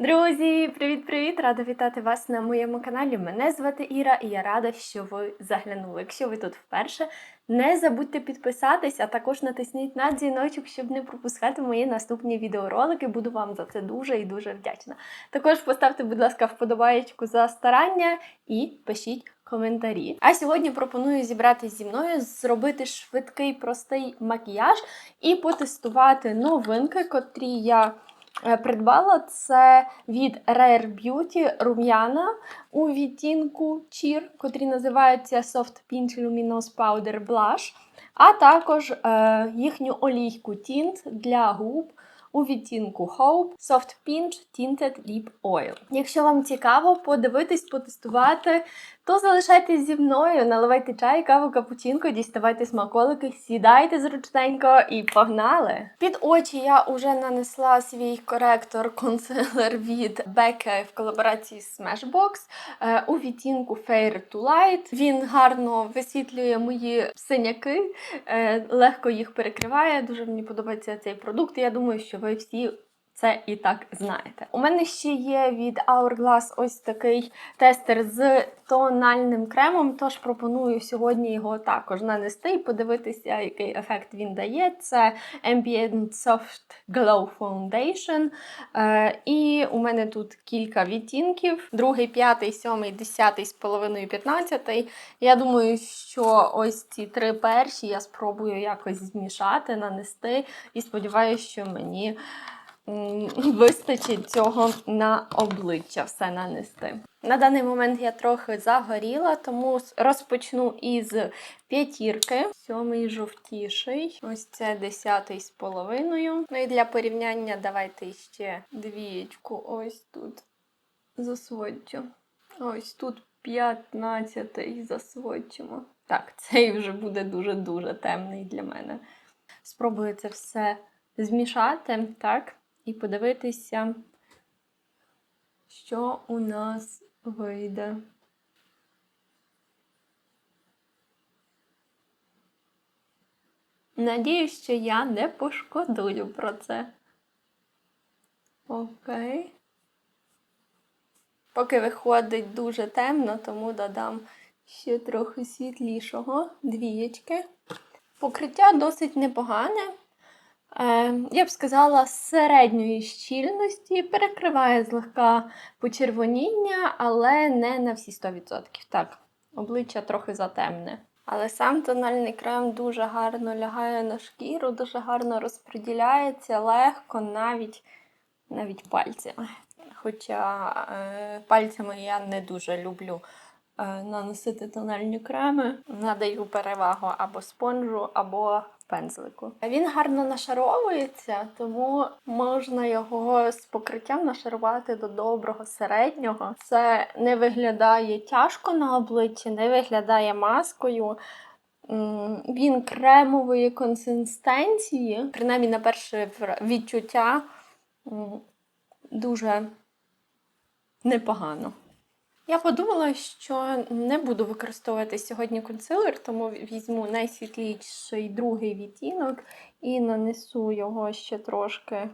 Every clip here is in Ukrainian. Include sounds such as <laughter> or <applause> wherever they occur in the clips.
Друзі, привіт-привіт! Рада вітати вас на моєму каналі. Мене звати Іра і я рада, що ви заглянули. Якщо ви тут вперше, не забудьте підписатись, а також натисніть на дзвіночок, щоб не пропускати мої наступні відеоролики. Буду вам за це дуже і дуже вдячна. Також поставте, будь ласка, вподобаєчку за старання і пишіть коментарі. А сьогодні пропоную зібратися зі мною, зробити швидкий простий макіяж і потестувати новинки, котрі я придбала. Це від Rare Beauty рум'яна у відтінку Cheer, котрі називаються Soft Pinch Luminous Powder Blush, а також е, їхню олійку Tint для губ. У відтінку Hope Soft Pinch Tinted Lip Oil. Якщо вам цікаво подивитись, потестувати, то залишайтесь зі мною, наливайте чай, каву, капучинко, діставайте смаколики, сідайте зручненько і погнали! Під очі я вже нанесла свій коректор консилер від Becca в колаборації з Smashbox е, у відтінку Fair to Light. Він гарно висвітлює мої синяки, е, легко їх перекриває. Дуже мені подобається цей продукт. Я думаю, що ви всі. Це і так знаєте. У мене ще є від Hourglass ось такий тестер з тональним кремом, тож пропоную сьогодні його також нанести і подивитися, який ефект він дає. Це Ambient Soft Glow Foundation. Е, і у мене тут кілька відтінків: другий, п'ятий, сьомий, десятий з половиною, п'ятнадцятий. Я думаю, що ось ці три перші я спробую якось змішати, нанести, і сподіваюся, що мені вистачить цього на обличчя все нанести. На даний момент я трохи загоріла, тому розпочну із п'ятірки. Сьомий жовтіший. Ось це десятий з половиною. Ну і для порівняння давайте ще двієчку ось тут засводчу. Ось тут 15 засводчимо. Так, цей вже буде дуже-дуже темний для мене. Спробую це все змішати, так, і подивитися, що у нас вийде. Надіюсь, що я не пошкодую про це. Окей. Поки виходить дуже темно, тому додам ще трохи світлішого двієчки. Покриття досить непогане. Е, я б сказала, середньої щільності, перекриває злегка почервоніння, але не на всі 100%. Так, обличчя трохи затемне. Але сам тональний крем дуже гарно лягає на шкіру, дуже гарно розподіляється, легко, навіть, навіть пальцями. Хоча е, пальцями я не дуже люблю е, наносити тональні креми. Надаю перевагу або спонжу, або пензлику. Він гарно нашаровується, тому можна його з покриттям нашарувати до доброго середнього. Це не виглядає тяжко на обличчі, не виглядає маскою. Він кремової консистенції, принаймні на перше відчуття, дуже непогано. Я подумала, що не буду використовувати сьогодні консилер, тому візьму найсвітліший другий відтінок і нанесу його ще трошки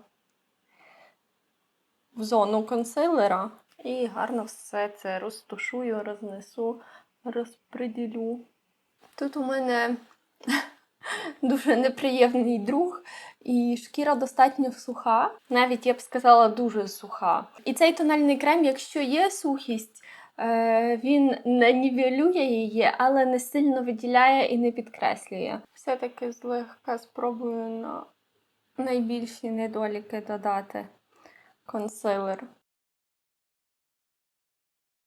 в зону консилера. І гарно все це розтушую, рознесу, розподілю. Тут у мене <laughs> дуже неприємний друг, і шкіра достатньо суха, навіть я б сказала, дуже суха. І цей тональний крем, якщо є сухість, він не нівелює її, але не сильно виділяє і не підкреслює. Все-таки злегка спробую на найбільші недоліки додати консилер.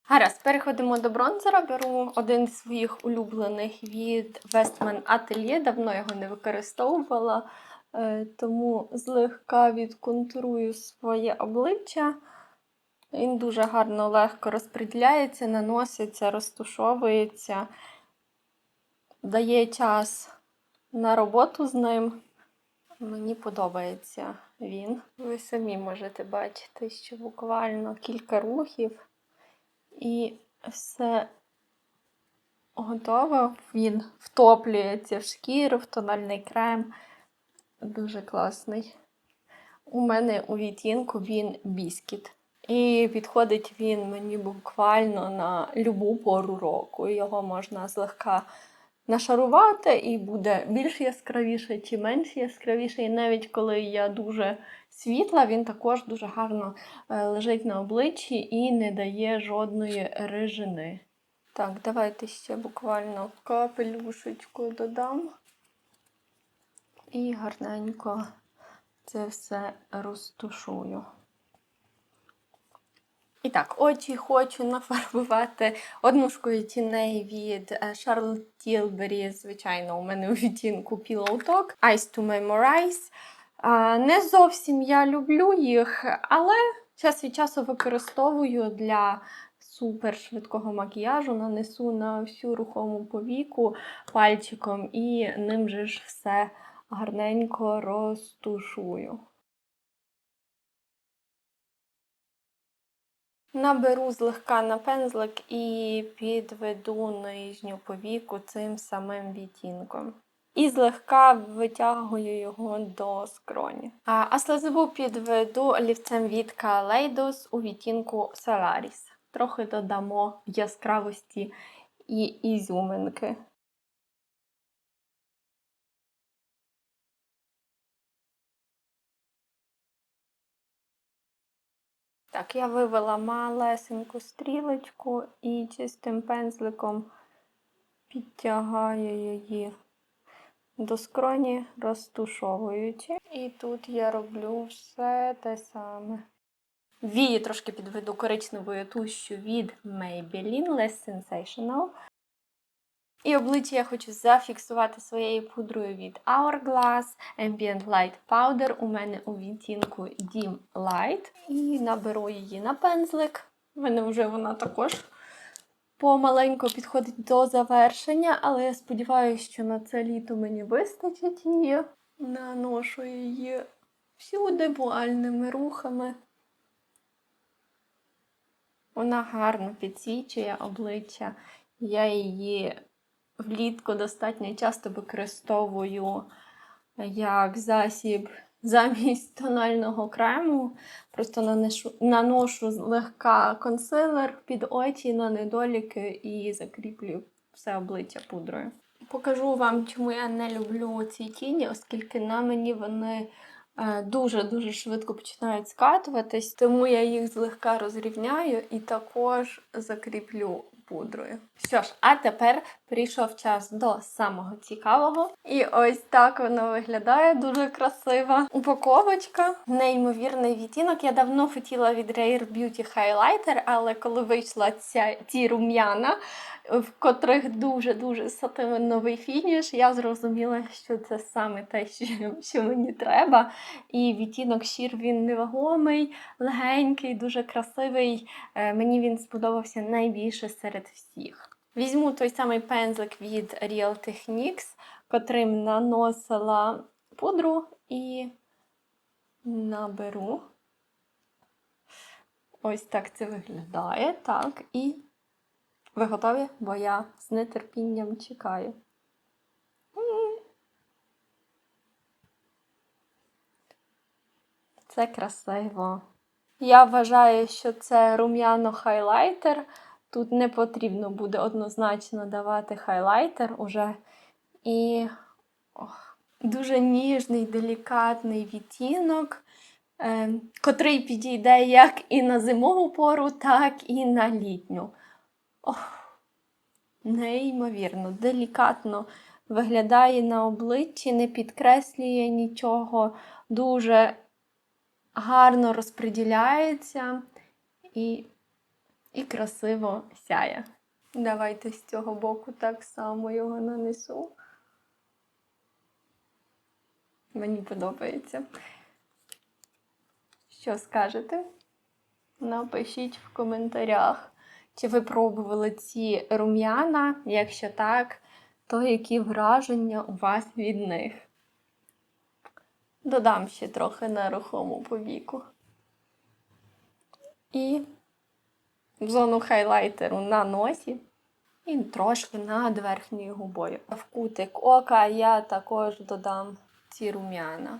Гаразд, переходимо до бронзера. Беру один з своїх улюблених від Westman Atelier. Давно його не використовувала, е, тому злегка відконтурую своє обличчя. Він дуже гарно легко розподіляється, наноситься, розтушовується, дає час на роботу з ним. Мені подобається він. Ви самі можете бачити, що буквально кілька рухів і все готово. Він втоплюється в шкіру, в тональний крем. Дуже класний. У мене у відтінку він біскіт. І підходить він мені буквально на любу пору року. Його можна злегка нашарувати, і буде більш яскравіше чи менш яскравіше. І навіть коли я дуже світла, він також дуже гарно е, лежить на обличчі і не дає жодної рижини. Так, давайте ще буквально капелюшечку додам. І гарненько це все розтушую. І так, очі хочу нафарбувати однушкою тіней від е, Charlotte Tilbury, звичайно, у мене у відтінку Pillow Talk, Eyes to Memorize. Не зовсім я люблю їх, але час від часу використовую для супер швидкого макіяжу, нанесу на всю рухому повіку пальчиком і ним же ж все гарненько розтушую. Наберу злегка на пензлик і підведу нижню повіку цим самим відтінком. І злегка витягую його до скроні. А, а слезову підведу олівцем від Kaleidos у відтінку Solaris. Трохи додамо яскравості і ізюминки. Так, я вивела малесеньку стрілочку і чистим пензликом підтягаю її до скроні, розтушовуючи. І тут я роблю все те саме. Вії трошки підведу коричневою тушю від Maybelline Less Sensational. І обличчя я хочу зафіксувати своєю пудрою від Hourglass Ambient Light Powder. У мене у відтінку Dim Light. І наберу її на пензлик. У мене вже вона також помаленьку підходить до завершення, але я сподіваюся, що на це літо мені вистачить її. Наношу її всюди вуальними рухами. Вона гарно підсвічує обличчя. Я її влітку достатньо часто використовую як засіб замість <laughs> тонального крему. Просто наношу, наношу злегка консилер під очі на недоліки і закріплю все обличчя пудрою. Покажу вам, чому я не люблю ці тіні, оскільки на мені вони е, дуже-дуже швидко починають скатуватись, тому я їх злегка розрівняю і також закріплю пудрою. Що ж, а тепер прийшов час до самого цікавого. І ось так воно виглядає дуже красива упаковочка. Неймовірний відтінок. Я давно хотіла від Rare Beauty Highlighter, але коли вийшла ця ці рум'яна, в котрих дуже-дуже сатиновий фініш, я зрозуміла, що це саме те, що, мені треба. І відтінок щір він невагомий, легенький, дуже красивий. Е, Мені він сподобався найбільше серед всіх. Візьму той самий пензлик від Real Techniques, котрим наносила пудру і наберу. Ось так це виглядає. Так, і ви готові? Бо я з нетерпінням чекаю. Це красиво. Я вважаю, що це рум'яно хайлайтер. Тут не потрібно буде однозначно давати хайлайтер уже. І ох, дуже ніжний, делікатний відтінок, е, котрий підійде як і на зимову пору, так і на літню. Ох, неймовірно, делікатно виглядає на обличчі, не підкреслює нічого, дуже гарно розподіляється і, і красиво сяє. Давайте з цього боку так само його нанесу. Мені подобається. Що скажете? Напишіть в коментарях, чи ви пробували ці рум'яна. Якщо так, то які враження у вас від них? Додам ще трохи на рухому повіку. І зону хайлайтеру на носі. І трошки над верхньою губою. В кутик ока я також додам ці рум'яна.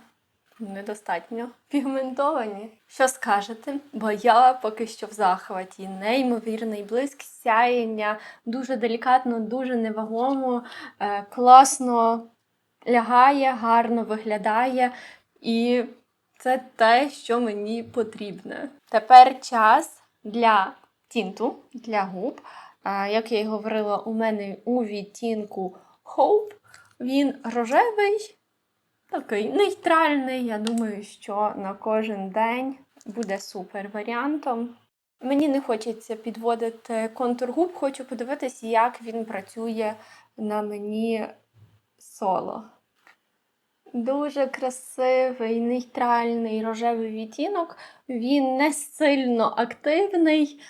недостатньо пігментовані. Що скажете? Бо я поки що в захваті. Неймовірний блиск, сяєння, дуже делікатно, дуже невагомо, е, класно лягає, гарно виглядає. І це те, що мені потрібне. Тепер час для тінту, для губ. Як я й говорила, у мене у відтінку Hope. Він рожевий, такий нейтральний. Я думаю, що на кожен день буде супер варіантом. Мені не хочеться підводити контур губ, хочу подивитися, як він працює на мені соло. Дуже красивий, нейтральний рожевий відтінок. Він не сильно активний,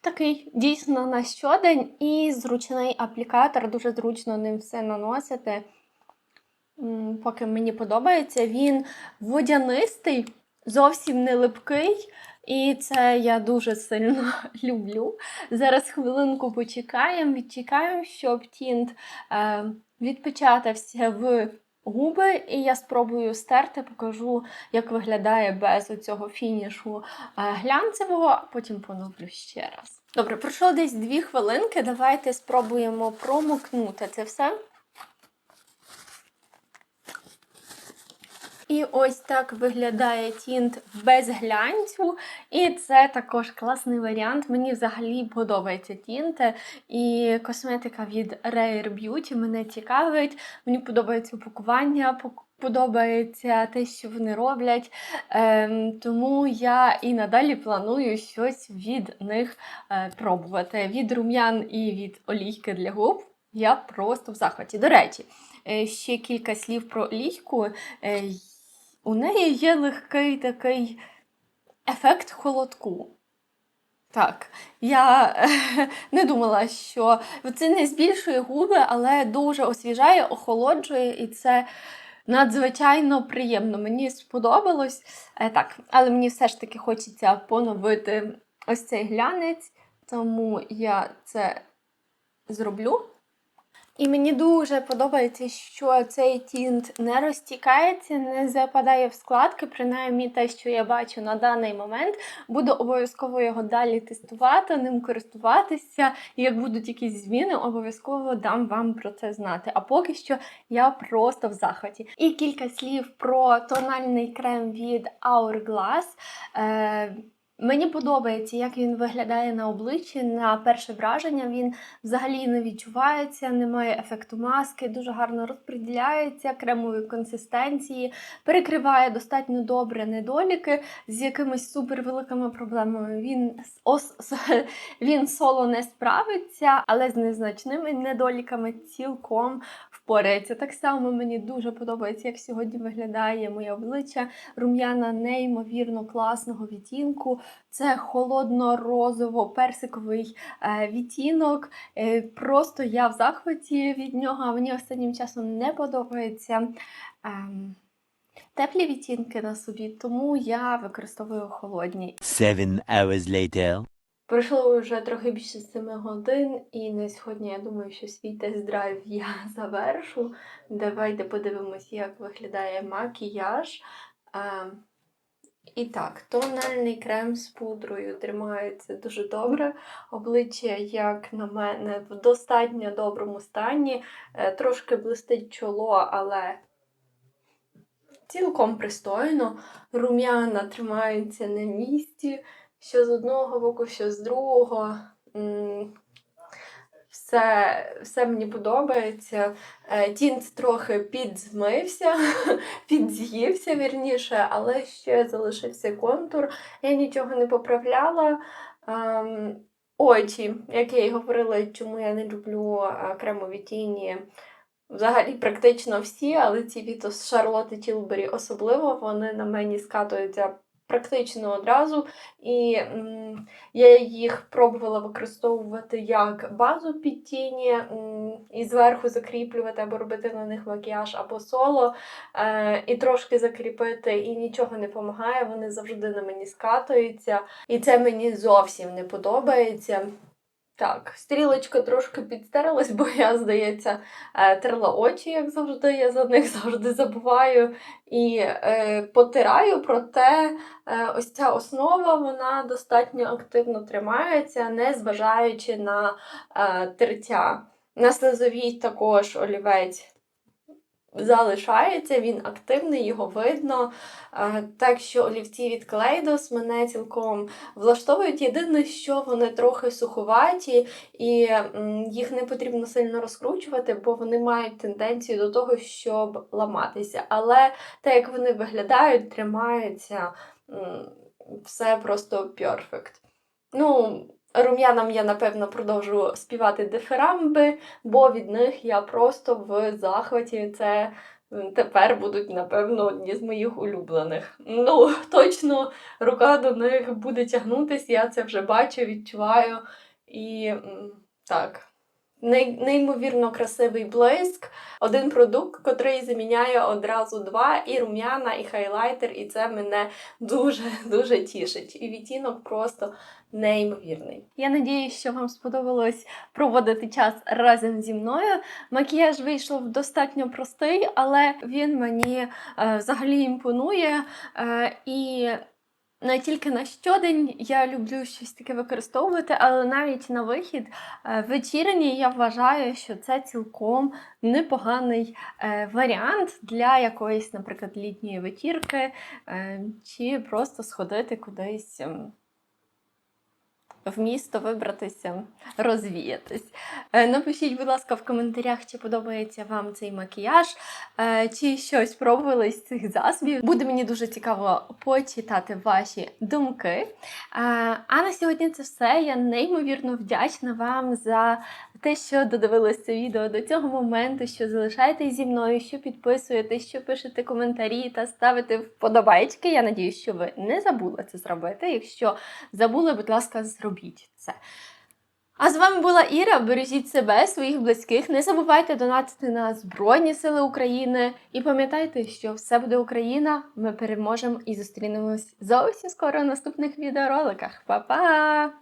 такий дійсно на щодень і зручний аплікатор, дуже зручно ним все наносити. Поки мені подобається, він водянистий, зовсім не липкий. І це я дуже сильно <laughs> люблю. Зараз хвилинку почекаємо, відчекаємо, щоб тінт е, відпечатався в губи, і я спробую стерти, покажу, як виглядає без цього фінішу е, глянцевого, а потім поновлю ще раз. Добре, пройшло десь дві хвилинки. Давайте спробуємо промокнути це все. І ось так виглядає тінт без глянцю. І це також класний варіант. Мені взагалі подобаються тінти. І косметика від Rare Beauty мене цікавить. Мені подобається упакування, подобається те, що вони роблять. Ем, тому я і надалі планую щось від них е, пробувати. Від рум'ян і від олійки для губ. Я просто в захваті. До речі, е, ще кілька слів про олійку. Е, У неї є легкий такий ефект холодку. Так, я <laughs> не думала, що це не збільшує губи, але дуже освіжає, охолоджує, і це надзвичайно приємно. Мені сподобалось. Е, Так, але мені все ж таки хочеться поновити ось цей глянець, тому я це зроблю. І мені дуже подобається, що цей тінт не розтікається, не западає в складки, принаймні те, що я бачу на даний момент. Буду обов'язково його далі тестувати, ним користуватися. І як будуть якісь зміни, обов'язково дам вам про це знати. А поки що я просто в захваті. І кілька слів про тональний крем від Hourglass. Мені подобається, як він виглядає на обличчі. На перше враження він взагалі не відчувається, немає ефекту маски, дуже гарно розподіляється кремової консистенції, перекриває достатньо добре недоліки з якимись супервеликими проблемами. Він ос- <laughs> він соло не справиться, але з незначними недоліками цілком впорається. Так само мені дуже подобається, як сьогодні виглядає моє обличчя. Рум'яна неймовірно класного відтінку. Це холодно-розово-персиковий е, відтінок. Е, просто я в захваті від нього, а мені останнім часом не подобається. ем, Теплі відтінки на собі, тому я використовую холодні. Seven hours later. Пройшло вже трохи більше 7 годин, і на сьогодні я думаю, що свій тест-драйв я <laughs> завершу. Давайте подивимось, як виглядає макіяж. І так, тональний крем з пудрою тримається дуже добре. Обличчя, як на мене, в достатньо доброму стані. Е, Трошки блистить чоло, але цілком пристойно. Рум'яна тримаються на місці що з одного боку, що з другого. М, Все, мені подобається. Е, Тінт трохи підзмився, <laughs> підз'ївся вірніше, але ще залишився контур. Я нічого не поправляла. Ем, Очі, як я й говорила, чому я не люблю е, кремові тіні. Взагалі, практично всі, але ці від Шарлотти Тілбері особливо, вони на мені скатуються практично одразу. І м, я їх пробувала використовувати як базу під тіні, м, і зверху закріплювати або робити на них макіяж або соло, е, і трошки закріпити, і нічого не допомагає, вони завжди на мені скатуються. І це мені зовсім не подобається. Так, стрілочка трошки підстерлась, бо я, здається, е, терла очі, як завжди. Я за них завжди забуваю і е, потираю, проте е, ось ця основа вона достатньо активно тримається, не зважаючи на е, тертя. На слизовій також олівець залишається, він активний, його видно. Е, Так що олівці від Kaleidos мене цілком влаштовують. Єдине, що вони трохи суховаті, і їх не потрібно сильно розкручувати, бо вони мають тенденцію до того, щоб ламатися. Але те, як вони виглядають, тримаються, все просто перфект. Ну, рум'янам я, напевно, продовжу співати дифирамби, бо від них я просто в захваті. Це тепер будуть, напевно, одні з моїх улюблених. Ну, точно рука до них буде тягнутися, я це вже бачу, відчуваю. І так. Ней- Неймовірно красивий блиск. Один продукт, котрий заміняє одразу два: і рум'яна, і хайлайтер, і це мене дуже <laughs> дуже тішить. І відтінок просто неймовірний. Я надіюсь, що вам сподобалось проводити час разом зі мною. Макіяж вийшов достатньо простий, але він мені е, взагалі імпонує. Е, і не тільки на щодень я люблю щось таке використовувати, але навіть на вихід вечірні вечірній я вважаю, що це цілком непоганий е, варіант для якоїсь, наприклад, літньої вечірки, е, чи просто сходити кудись. В місто вибратися, розвіятись. Е, Напишіть, будь ласка, в коментарях, чи подобається вам цей макіяж, е, чи щось пробували з цих засобів. Буде мені дуже цікаво почитати ваші думки. Е, А на сьогодні це все. Я неймовірно вдячна вам за те, що додивились це відео до цього моменту, що залишаєтесь зі мною, що підписуєтесь, що пишете коментарі та ставите вподобайки. Я надію, що ви не забули це зробити. Якщо забули, будь ласка, зробіть це. А з вами була Іра. Бережіть себе, своїх близьких. Не забувайте донатити на Збройні Сили України. І пам'ятайте, що все буде Україна. Ми переможемо і зустрінемось зовсім скоро в наступних відеороликах. Па-па!